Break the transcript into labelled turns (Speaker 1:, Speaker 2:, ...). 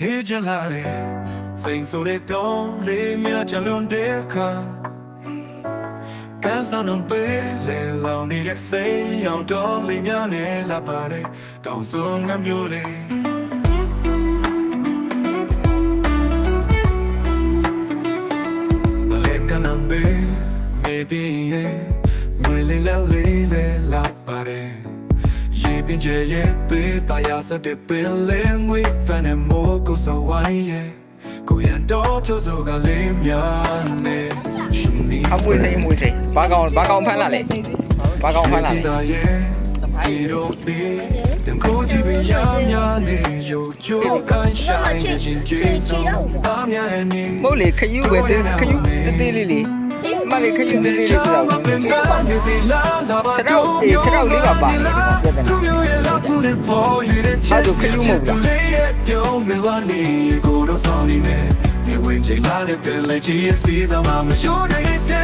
Speaker 1: ဟေးကြလာတဲ့စိန်ဆိုတဲ့တောင်းလေးမြချလွန်တဲ့အခါကန်ဆန်နံပဲလေလောင်နေတဲ့စိန်ရောင်တော်လေးများနဲ့လာပါတဲ့တောင်စုံကမျိုးလေးလေကနံပဲ maybe yeah မွေလေးလေးလေးလေးလာပါ တဲ့ရေပင်ကျရဲ့ပေးတာယာစတဲ့ပင်လေးငွေဖန်နဲ့မိုးကိုစဝိုင်းရဲ့ကိုရတော့ချိုးစောကလေးများနဲ့ရှင်ဒီ
Speaker 2: အမွေစိတ်အမွေစိတ်ဘာကောင်ဘာကောင်ဖမ်းလာလဲဘာကောင်ဖမ်းလာလဲ
Speaker 1: တာရဲ့ဒီတော့ဒီတန်ကိုကြည့်ပြီးရများနေရိုးချိုးကန်ဆိုင်တဲ့ရှင်ကျေးဇူးတာများရဲ့နေ
Speaker 2: မဟုတ်လေခယူပဲတေးခယူတေးသေးလေးလေးအမလေးခယူတေးသေးလေးပြတော့ဘူး
Speaker 1: ခြေတော့အေးခြေတော့လေးပါပါတယ်ဒီမှာပြဿနာ
Speaker 2: အဲ့ဒါခရုမဟုတ်လား
Speaker 1: ပြုံးမလာနေကိုတော့ဆောင်နေမယ်ဒီဝင်ချိန်လာတဲ့ပင်လေးချီစီးစမ်းမမယိုးနေ